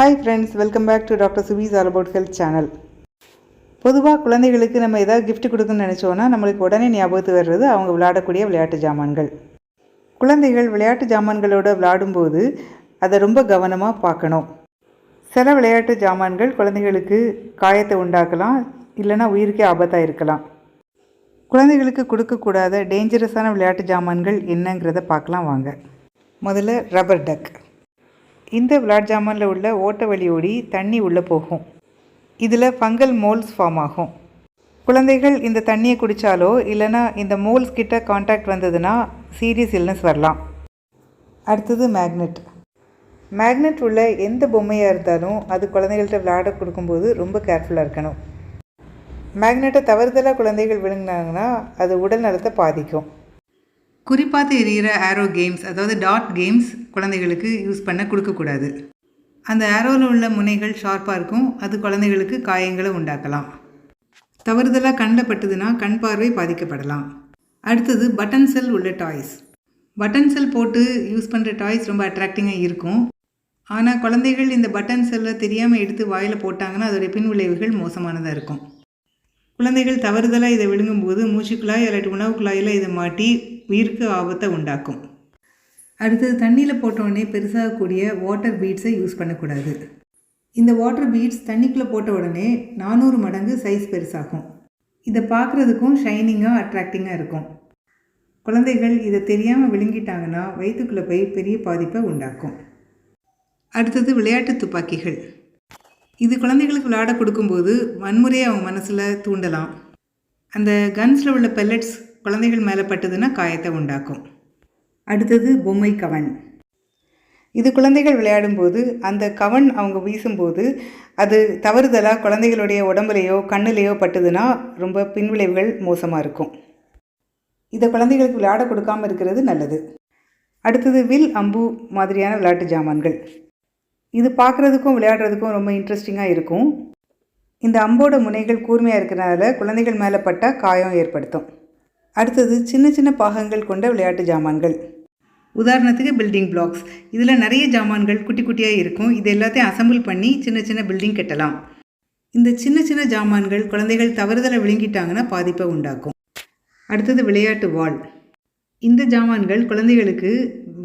Hi friends welcome back to doctor Subi's all about health channel பொதுவாக குழந்தைகளுக்கு நம்ம ஏதாவது கிஃப்ட் கொடுக்கணும்னு நினச்சோன்னா நம்மளுக்கு உடனே ஞாபகத்து வர்றது அவங்க விளையாடக்கூடிய விளையாட்டு ஜாமான்கள். குழந்தைகள் விளையாட்டு ஜாமான்களோட விளையாடும்போது அதை ரொம்ப கவனமாக பார்க்கணும். சில விளையாட்டு ஜாமான்கள் குழந்தைகளுக்கு காயத்தை உண்டாக்கலாம் இல்லைன்னா உயிருக்கே ஆபத்தாக இருக்கலாம். குழந்தைகளுக்கு கொடுக்கக்கூடாத டேஞ்சரஸான விளையாட்டு ஜாமான்கள் என்னங்கிறத பார்க்கலாம் வாங்க. முதல்ல ரப்பர் டக் இந்த விளாட் ஜாமானில் உள்ள ஓட்ட வழியோடி தண்ணி உள்ளே போகும். இதில் ஃபங்கல் மோல்ஸ் ஃபார்ம் ஆகும். குழந்தைகள் இந்த தண்ணியை குடித்தாலோ இல்லைன்னா இந்த மோல்ஸ் கிட்ட காண்டாக்ட் வந்ததுன்னா சீரியஸ் இல்னஸ் வரலாம். அடுத்தது மேக்னெட். மேக்னெட் உள்ள எந்த பொம்மையாக இருந்தாலும் அது குழந்தைகள்கிட்ட விளையாட கொடுக்கும்போது ரொம்ப கேர்ஃபுல்லாக இருக்கணும். மேக்னெட்டை தவறுதலாக குழந்தைகள் விழுங்கினாங்கன்னா அது உடல் நலத்தை பாதிக்கும். குறிப்பாக எரியிற ஆரோ கேம்ஸ் அதாவது டாட் கேம்ஸ் குழந்தைகளுக்கு யூஸ் பண்ண கொடுக்கக்கூடாது. அந்த ஆரோவில் உள்ள முனைகள் ஷார்ப்பாக இருக்கும். அது குழந்தைகளுக்கு காயங்களை உண்டாக்கலாம். தவறுதலாக கண்ணில் பட்டுதுன்னா கண் பார்வை பாதிக்கப்படலாம். அடுத்தது பட்டன் செல் உள்ள டாய்ஸ் பட்டன் செல் போட்டு யூஸ் பண்ணுற டாய்ஸ் ரொம்ப அட்ராக்டிங்காக இருக்கும். ஆனால் குழந்தைகள் இந்த பட்டன் செல்லை தெரியாமல் எடுத்து வாயில் போட்டாங்கன்னா அதோடைய பின் விளைவுகள் மோசமானதாக இருக்கும். குழந்தைகள் தவறுதலாக இதை விழுங்கும்போது மூச்சுக்குழாய் இல்லாட்டி உணவு குழாயில் இதை மாட்டி உயிருக்கு ஆபத்தை உண்டாக்கும். அடுத்தது தண்ணியில் போட்டவுடனே பெருசாகக்கூடிய வாட்டர் பீட்ஸை யூஸ் பண்ணக்கூடாது. இந்த வாட்டர் பீட்ஸ் தண்ணிக்குள்ளே போட்ட உடனே நானூறு மடங்கு சைஸ் பெருசாகும். இதை பார்க்குறதுக்கும் ஷைனிங்காக அட்ராக்டிங்காக இருக்கும். குழந்தைகள் இதை தெரியாமல் விழுங்கிட்டாங்கன்னா வயிற்றுக்குள்ளே போய் பெரிய பாதிப்பை உண்டாக்கும். அடுத்தது விளையாட்டு துப்பாக்கிகள். இது குழந்தைகளுக்கு விளையாட கொடுக்கும்போது வன்முறையை அவங்க மனசில் தூண்டலாம். அந்த கன்ஸில் உள்ள பெல்லட்ஸ் குழந்தைகள் மேலே பட்டதுன்னா காயத்தை உண்டாக்கும். அடுத்தது பொம்மை கவன். இது குழந்தைகள் விளையாடும்போது அந்த கவன் அவங்க வீசும்போது அது தவறுதலாக குழந்தைகளுடைய உடம்புலையோ கண்ணுலேயோ பட்டுதுன்னா ரொம்ப பின்விளைவுகள் மோசமாக இருக்கும். இதை குழந்தைகளுக்கு விளையாட கொடுக்காமல் இருக்கிறது நல்லது. அடுத்தது வில் அம்பு மாதிரியான விளையாட்டு ஜாமான்கள். இது பார்க்குறதுக்கும் விளையாடுறதுக்கும் ரொம்ப இன்ட்ரெஸ்டிங்காக இருக்கும். இந்த அம்போட முனைகள் கூர்மையாக இருக்கிறனால குழந்தைகள் மேலே பட்டால் காயம் ஏற்படுத்தும். அடுத்தது சின்ன சின்ன பாகங்கள் கொண்ட விளையாட்டு ஜாமான்கள். உதாரணத்துக்கு பில்டிங் பிளாக்ஸ் இதில் நிறைய ஜாமான்கள் குட்டி குட்டியாக இருக்கும். இது எல்லாத்தையும் அசம்பிள் பண்ணி சின்ன சின்ன பில்டிங் கட்டலாம். இந்த சின்ன சின்ன ஜாமான்கள் குழந்தைகள் தவறுதலை விழுங்கிட்டாங்கன்னா பாதிப்பை உண்டாக்கும். அடுத்தது விளையாட்டு வாள் இந்த ஜாமான்கள் குழந்தைகளுக்கு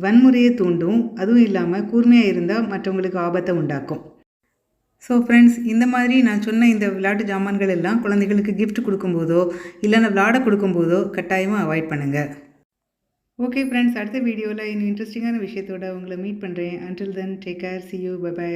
வன்முறையை தூண்டும். அதுவும் இல்லாமல் கூர்மையாக இருந்தால் மற்றவங்களுக்கு ஆபத்தை உண்டாக்கும். ஸோ ஃப்ரெண்ட்ஸ் இந்த மாதிரி நான் சொன்ன இந்த விளையாட்டு ஜாமான்கள் எல்லாம் குழந்தைகளுக்கு கிஃப்ட் கொடுக்கும்போதோ இல்லைன்னா விளாட கொடுக்கும்போதோ கட்டாயமாக அவாய்ட் பண்ணுங்கள் ஓகே ஃப்ரெண்ட்ஸ் அடுத்த வீடியோவில் இன்னும் இன்ட்ரெஸ்டிங்கான விஷயத்தோட உங்களை மீட் பண்ணுறேன் until then take care see you bye